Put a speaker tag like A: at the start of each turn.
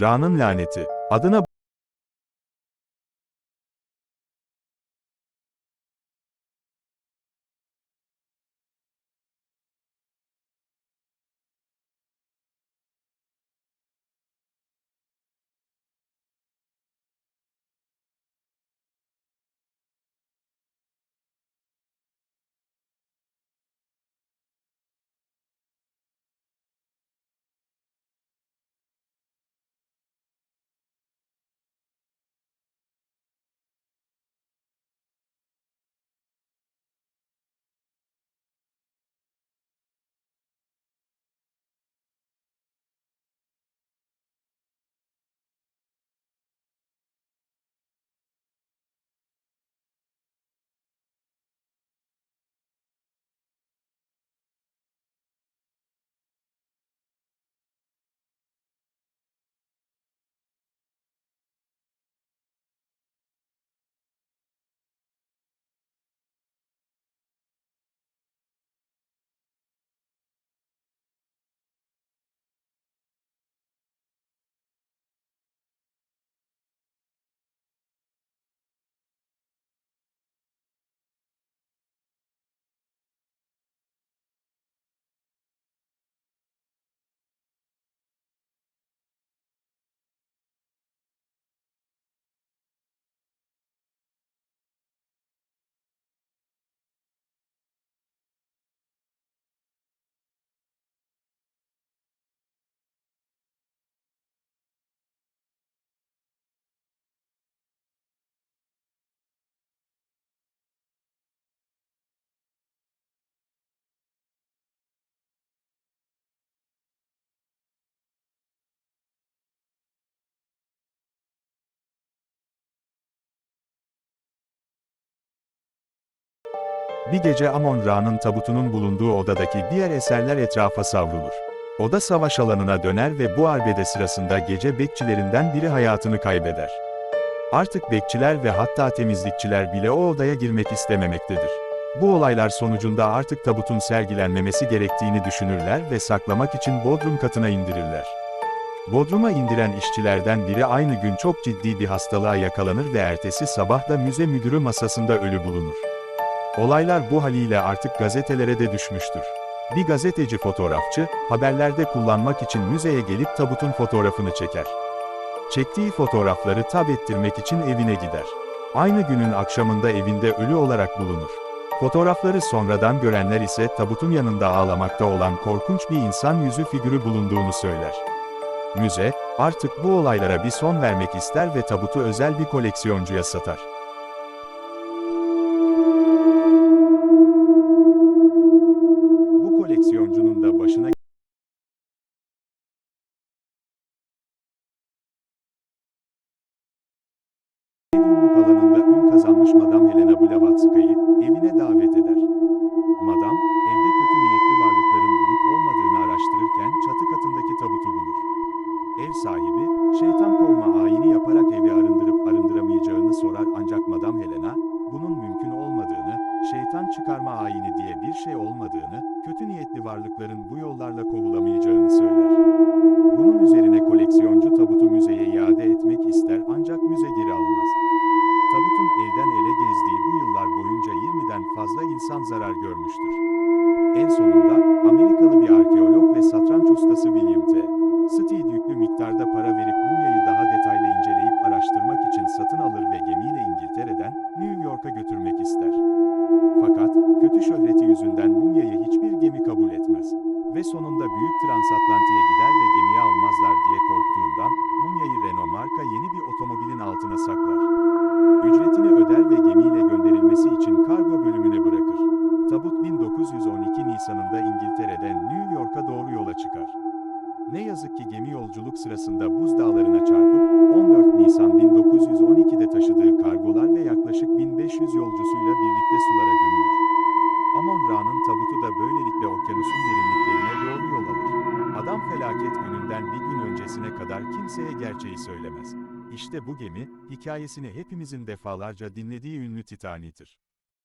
A: Ra'nın laneti. Adına bir gece Amon Ra'nın tabutunun bulunduğu odadaki diğer eserler etrafa savrulur. Oda savaş alanına döner ve bu arbede sırasında gece bekçilerinden biri hayatını kaybeder. Artık bekçiler ve hatta temizlikçiler bile o odaya girmek istememektedir. Bu olaylar sonucunda artık tabutun sergilenmemesi gerektiğini düşünürler ve saklamak için bodrum katına indirirler. Bodruma indiren işçilerden biri aynı gün çok ciddi bir hastalığa yakalanır ve ertesi sabah da müze müdürü masasında ölü bulunur. Olaylar bu haliyle artık gazetelere de düşmüştür. Bir gazeteci fotoğrafçı, haberlerde kullanmak için müzeye gelip tabutun fotoğrafını çeker. Çektiği fotoğrafları tab ettirmek için evine gider. Aynı günün akşamında evinde ölü olarak bulunur. Fotoğrafları sonradan görenler ise tabutun yanında ağlamakta olan korkunç bir insan yüzü figürü bulunduğunu söyler. Müze, artık bu olaylara bir son vermek ister ve tabutu özel bir koleksiyoncuya satar. Blavatsky'yi evine davet eder. Madam, evde kötü niyetli varlıkların olup olmadığını araştırırken çatı katındaki tabutu bulur. Ev sahibi, şeytan kovma ayini yaparak evi arındırıp arındıramayacağını sorar ancak Madame Helena, bunun mümkün olmadığını, şeytan çıkarma ayini diye bir şey olmadığını, kötü niyetli varlıkların bu yollarla kovulamayacağını söyler. Bunun üzerine koleksiyoncu tabutu müzeye iade etmek ister ancak müze geri almaz. İnsan zarar görmüştür. En sonunda, Amerikalı bir arkeolog ve satranç ustası William T. Steed yüklü miktarda para verip mumyayı daha detaylı inceleyip araştırmak için satın alır ve gemiyle İngiltere'den New York'a götürmek ister. Fakat, kötü şöhreti yüzünden mumyayı hiçbir gemi kabul etmez. Ve sonunda büyük transatlantiye gider ve gemiye almazlar diye korktuğundan, mumyayı Renault marka yeni bir otomobilin altına saklar. Ücretini öder ve gemiyle gönderilmesi için kargo 1912 Nisan'ında İngiltere'den New York'a doğru yola çıkar. Ne yazık ki gemi yolculuk sırasında buz dağlarına çarpıp, 14 Nisan 1912'de taşıdığı kargolar ve yaklaşık 1500 yolcusuyla birlikte sulara gömülür. Amon Ra'nın tabutu da böylelikle okyanusun derinliklerine doğru yol alır. Adam felaket gününden bir gün öncesine kadar kimseye gerçeği söylemez. İşte bu gemi, hikayesini hepimizin defalarca dinlediği ünlü Titanic'tir.